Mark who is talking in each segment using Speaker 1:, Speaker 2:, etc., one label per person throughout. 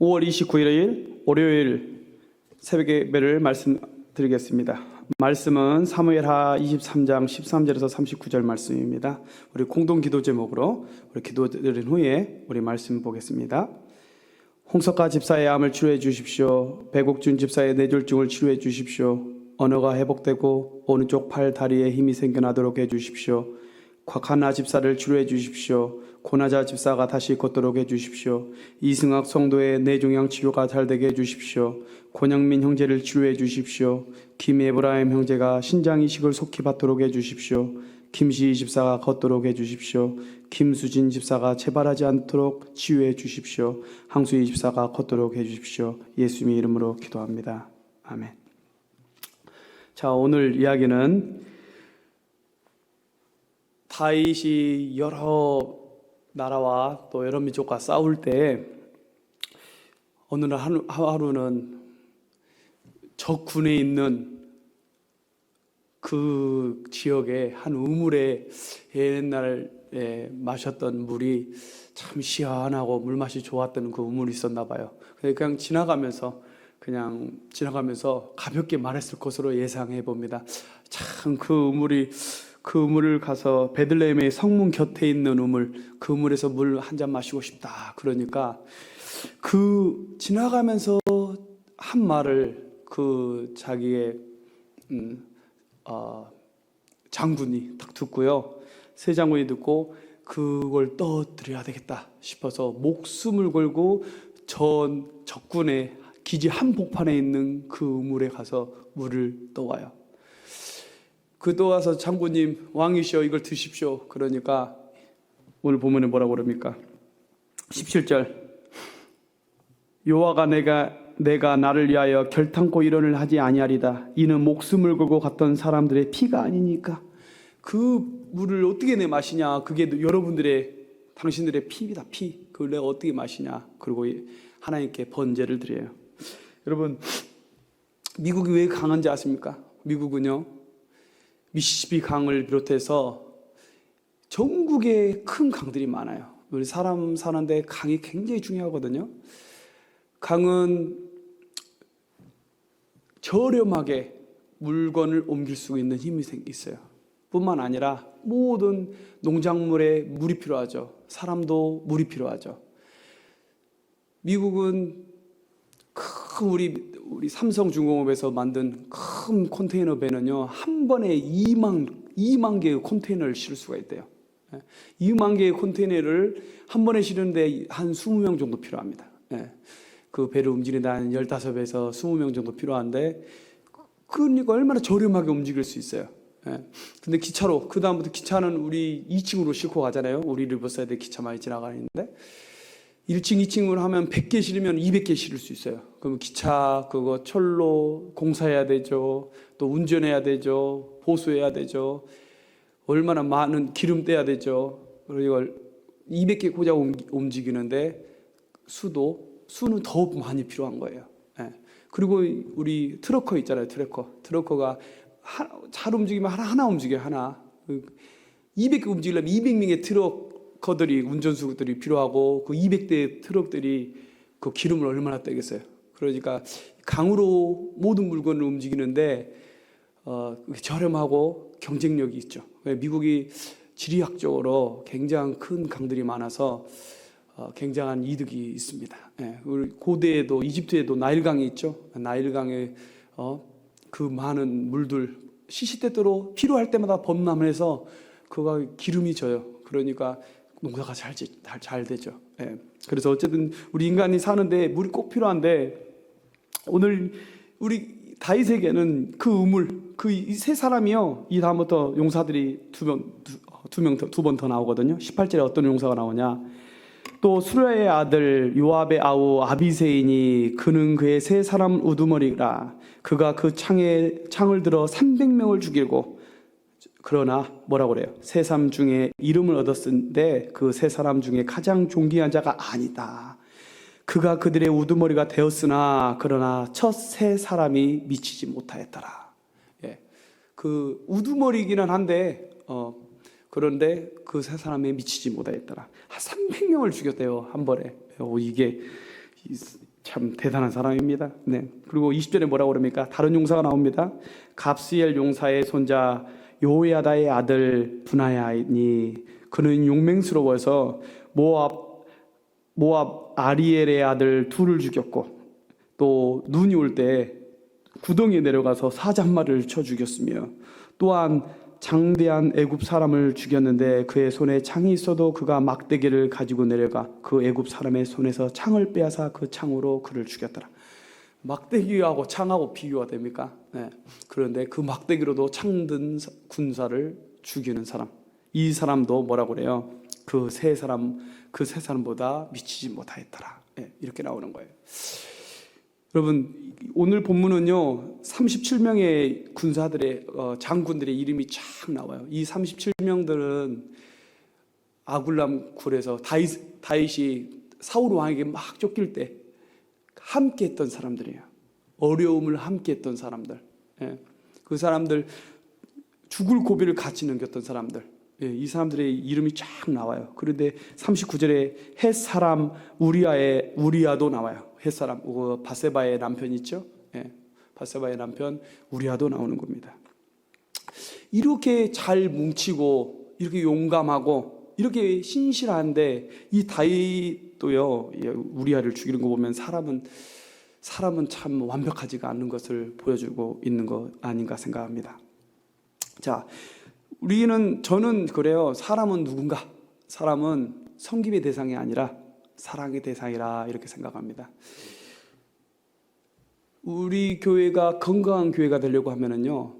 Speaker 1: 5월 29일 월요일 새벽 예배를 말씀드리겠습니다. 말씀은 사무엘하 23장 13절에서 39절 말씀입니다. 우리 공동 기도 제목으로 우리 기도 드린 후에 우리 말씀 보겠습니다. 홍석가 집사의 암을 치료해 주십시오. 배국준 집사의 뇌졸중을 치료해 주십시오. 언어가 회복되고 오른쪽 팔 다리에 힘이 생겨나도록 해 주십시오. 곽하나 집사를 치료해 주십시오. 고나자 집사가 다시 걷도록 해 주십시오. 이승학 성도의 뇌종양 치료가 잘 되게 해 주십시오. 권영민 형제를 치료해 주십시오. 김에브라임 형제가 신장 이식을 속히 받도록 해 주십시오. 김시희 집사가 걷도록 해 주십시오. 김수진 집사가 재발하지 않도록 치유해 주십시오. 항수희 집사가 걷도록 해 주십시오. 예수님의 이름으로 기도합니다. 아멘. 자, 오늘 이야기는 다윗이 여러 나라와 또 여러 민족과 싸울 때 어느 날 하루, 하루는 적군에 있는 그 지역의 한 우물에 옛날에 마셨던 물이 참 시원하고 물맛이 좋았던 그 우물이 있었나 봐요. 그냥 지나가면서 그냥 지나가면서 가볍게 말했을 것으로 예상해 봅니다. 참 그 우물이 그 우물을 가서 베들레헴의 성문 곁에 있는 우물 그 우물에서 물 한 잔 마시고 싶다. 그러니까 그 지나가면서 한 말을 그 자기의 음, 어, 장군이 딱 듣고요. 세 장군이 듣고 그걸 떠들여야 되겠다 싶어서 목숨을 걸고 전 적군의 기지 한복판에 있는 그 우물에 가서 물을 떠와요. 그 떠와서 장군님 왕이시여 이걸 드십시오. 그러니까 오늘 보면은 뭐라고 그럽니까? 17절 여호와가 내가 내가 나를 위하여 결탄코 일언을 하지 아니하리다. 이는 목숨을 걸고 갔던 사람들의 피가 아니니까. 그 물을 어떻게 내 마시냐? 그게 여러분들의 당신들의 피다 피. 그걸 내가 어떻게 마시냐? 그리고 하나님께 번제를 드려요. 여러분 미국이 왜 강한지 아십니까? 미국은요 미시시피 강을 비롯해서 전국에 큰 강들이 많아요. 우리 사람 사는데 강이 굉장히 중요하거든요. 강은 저렴하게 물건을 옮길 수 있는 힘이 있어요. 뿐만 아니라 모든 농작물에 물이 필요하죠. 사람도 물이 필요하죠. 미국은 큰 우리 우리 삼성중공업에서 만든 큰 컨테이너 배는요 한 번에 2만 2만 개의 컨테이너를 실을 수가 있대요. 2만 개의 컨테이너를 한 번에 실는데 한 20명 정도 필요합니다. 예. 그 배를 움직이는데 한 15배에서 20명 정도 필요한데 그러니까 얼마나 저렴하게 움직일 수 있어요. 예. 근데 기차로 그 다음부터 기차는 우리 2층으로 싣고 가잖아요. 우리 리버사이드 기차 많이 지나가는데 1층, 2층으로 하면 100개 실으면 200개 실을 수 있어요. 그럼 기차 그거 철로 공사해야 되죠. 또 운전해야 되죠. 보수해야 되죠. 얼마나 많은 기름 떼야 되죠. 그리고 이걸 200개 고작 움직이는데 수도 수는 더 많이 필요한 거예요. 예. 그리고 우리 트러커 있잖아요. 트러커. 트러커가 하, 잘 움직이면 하나 하나 움직여 하나. 200개 움직이려면 200명의 트럭 커들이 운전수들이 필요하고 그 200대 트럭들이 그 기름을 얼마나 떼겠어요. 그러니까 강으로 모든 물건을 움직이는데 어, 저렴하고 경쟁력이 있죠. 미국이 지리학적으로 굉장히 큰 강들이 많아서 어, 굉장한 이득이 있습니다. 예, 우리 고대에도 이집트에도 나일강이 있죠. 나일강에 어, 그 많은 물들 시시때때로 필요할 때마다 범람해서 그가 기름이 져요. 그러니까 농사가 잘, 잘, 잘 되죠. 예. 그래서 어쨌든 우리 인간이 사는데 물이 꼭 필요한데 오늘 우리 다윗에게는 그 우물 그 세 사람이요 이 다음부터 용사들이 두명두명두 번 더 나오거든요. 18절에 어떤 용사가 나오냐? 또 수레의 아들 요압의 아우 아비세인이 그는 그의 세 사람 우두머리라 그가 그 창에 창을 들어 300명을 죽이고 그러나 뭐라고 그래요? 세 사람 중에 이름을 얻었는데 그 세 사람 중에 가장 존귀한 자가 아니다. 그가 그들의 우두머리가 되었으나 그러나 첫 세 사람이 미치지 못하였더라. 예. 그 우두머리기는 한데 어 그런데 그 세 사람에 미치지 못하였더라. 한 300명을 죽였대요 한 번에. 어, 이게 참 대단한 사람입니다. 네. 그리고 20절에 뭐라고 그럽니까? 다른 용사가 나옵니다. 갑스엘 용사의 손자 요야다의 아들 분하야니 그는 용맹스러워서 모압 모압 아리엘의 아들 둘을 죽였고 또 눈이 올 때 구덩이에 내려가서 사자 한 마리를 쳐 죽였으며 또한 장대한 애굽 사람을 죽였는데 그의 손에 창이 있어도 그가 막대기를 가지고 내려가 그 애굽 사람의 손에서 창을 빼앗아 그 창으로 그를 죽였더라. 막대기하고 창하고 비교가 됩니까? 네. 그런데 그 막대기로도 창든 군사를 죽이는 사람. 이 사람도 뭐라고 그래요? 그 세 사람 그 세 사람보다 미치지 못하였더라. 네. 이렇게 나오는 거예요. 여러분 오늘 본문은요 37명의 군사들의 어, 장군들의 이름이 쫙 나와요. 이 37명들은 아굴람 굴에서 다윗, 다윗이 사울 왕에게 막 쫓길 때 함께 했던 사람들이에요. 어려움을 함께 했던 사람들. 예. 그 사람들 죽을 고비를 같이 넘겼던 사람들. 예, 이 사람들의 이름이 쫙 나와요. 그런데 39절에 햇 사람 우리아의 우리아도 나와요. 햇 사람 그 바세바의 남편 있죠? 예. 바세바의 남편 우리아도 나오는 겁니다. 이렇게 잘 뭉치고 이렇게 용감하고 이렇게 신실한데 이 다윗도요 예, 우리아를 죽이는 거 보면 사람은 사람은 참 완벽하지가 않는 것을 보여주고 있는 것 아닌가 생각합니다. 자, 우리는 저는 그래요. 사람은 누군가? 사람은 성김의 대상이 아니라 사랑의 대상이라 이렇게 생각합니다. 우리 교회가 건강한 교회가 되려고 하면은요,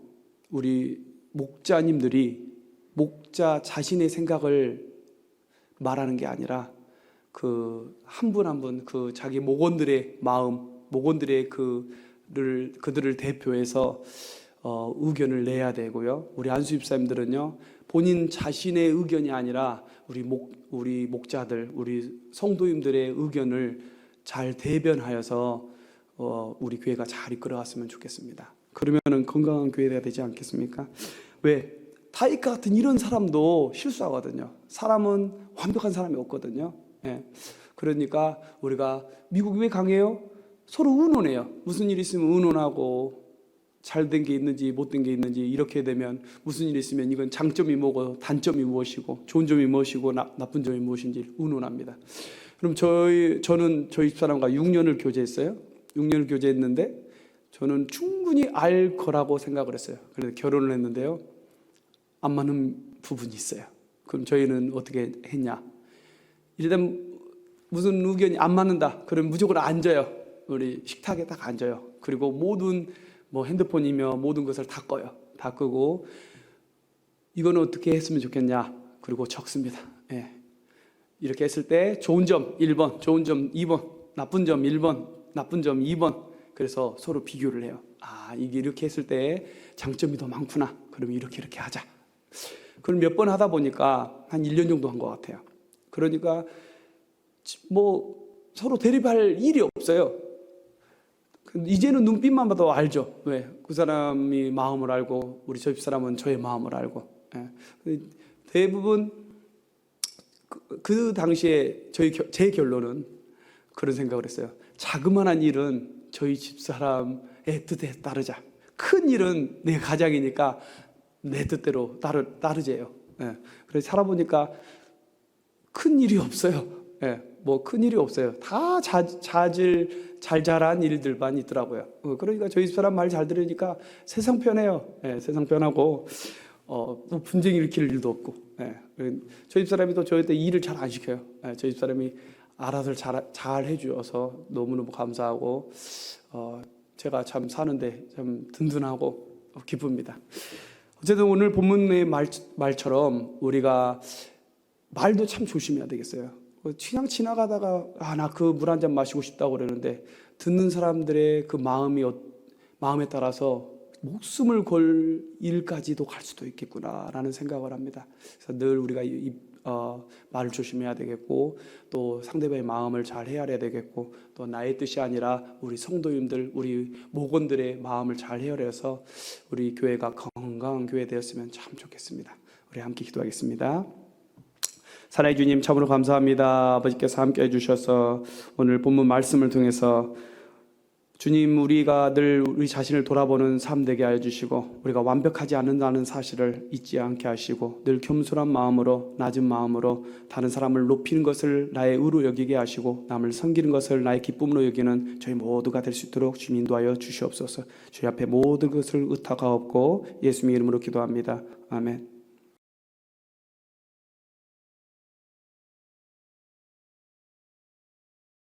Speaker 1: 우리 목자님들이 목자 자신의 생각을 말하는 게 아니라 그 한 분 한 분 그 자기 목원들의 마음, 목원들의 그를 그들을 대표해서 어, 의견을 내야 되고요. 우리 안수 집사님들은요, 본인 자신의 의견이 아니라 우리 목 우리 목자들, 우리 성도님들의 의견을 잘 대변하여서 어, 우리 교회가 잘 이끌어갔으면 좋겠습니다. 그러면은 건강한 교회가 되지 않겠습니까? 왜 타이카 같은 이런 사람도 실수하거든요. 사람은 완벽한 사람이 없거든요. 예. 그러니까 우리가 미국이 왜 강해요? 서로 의논해요. 무슨 일 있으면 의논하고 잘된 게 있는지 못된 게 있는지 이렇게 되면 무슨 일 있으면 이건 장점이 뭐고 단점이 무엇이고 좋은 점이 무엇이고 나, 나쁜 점이 무엇인지 의논합니다. 그럼 저희 저는 저희 집사람과 6년을 교제했어요. 6년을 교제했는데 저는 충분히 알 거라고 생각을 했어요. 그래서 결혼을 했는데요. 안 맞는 부분이 있어요. 그럼 저희는 어떻게 했냐? 일단 무슨 의견이 안 맞는다. 그럼 무조건 앉아요. 우리 식탁에 딱 앉아요. 그리고 모든 뭐 핸드폰이며 모든 것을 다 꺼요. 다 끄고 이거는 어떻게 했으면 좋겠냐. 그리고 적습니다. 예. 이렇게 했을 때 좋은 점 1번, 좋은 점 2번, 나쁜 점 1번, 나쁜 점 2번. 그래서 서로 비교를 해요. 아, 이게 이렇게 했을 때 장점이 더 많구나. 그러면 이렇게 이렇게 하자. 그걸 몇 번 하다 보니까 한 1년 정도 한 것 같아요. 그러니까 뭐 서로 대립할 일이 없어요. 이제는 눈빛만 봐도 알죠. 왜? 그 사람이 마음을 알고 우리 저 집사람은 저의 마음을 알고. 예. 대부분 그, 그 당시에 저희 겨- 제 결론은 그런 생각을 했어요. 자그마한 일은 저희 집사람의 뜻에 따르자. 큰 일은 내 가장이니까 내 뜻대로 따르 따르재요. 예. 그래서 살아보니까 큰 일이 없어요. 예. 뭐큰 일이 없어요. 다 자, 자질 잘 자란 일들만 있더라고요. 어, 그러니까 저희 집사람 말 잘 들으니까 세상 편해요. 예, 세상 편하고 어, 뭐 분쟁 일으킬 일도 없고. 예. 저희 집사람이 또 저한테 일을 잘 안 시켜요. 예, 저희 집사람이 알아서 잘, 잘 해주어서 너무너무 감사하고 어, 제가 참 사는데 참 든든하고 기쁩니다. 어쨌든 오늘 본문의 말, 말처럼 우리가 말도 참 조심해야 되겠어요. 그냥 지나가다가 아 나 그 물 한 잔 마시고 싶다고 그러는데 듣는 사람들의 그 마음이 어- 마음에 따라서 목숨을 걸 일까지도 갈 수도 있겠구나라는 생각을 합니다. 그래서 늘 우리가 이, 이, 어, 말을 조심해야 되겠고 또 상대방의 마음을 잘 헤아려야 되겠고 또 나의 뜻이 아니라 우리 성도님들 우리 목원들의 마음을 잘 헤아려서 우리 교회가 건강한 교회 되었으면 참 좋겠습니다. 우리 함께 기도하겠습니다. 사랑해 주님 참으로 감사합니다. 아버지께서 함께 해주셔서 오늘 본문 말씀을 통해서 주님 우리가 늘 우리 자신을 돌아보는 삶 되게 해주시고 우리가 완벽하지 않는다는 사실을 잊지 않게 하시고 늘 겸손한 마음으로 낮은 마음으로 다른 사람을 높이는 것을 나의 의로 여기게 하시고 남을 섬기는 것을 나의 기쁨으로 여기는 저희 모두가 될 수 있도록 주님 인도하여 주시옵소서. 주의 앞에 모든 것을 의탁하옵고 예수님의 이름으로 기도합니다. 아멘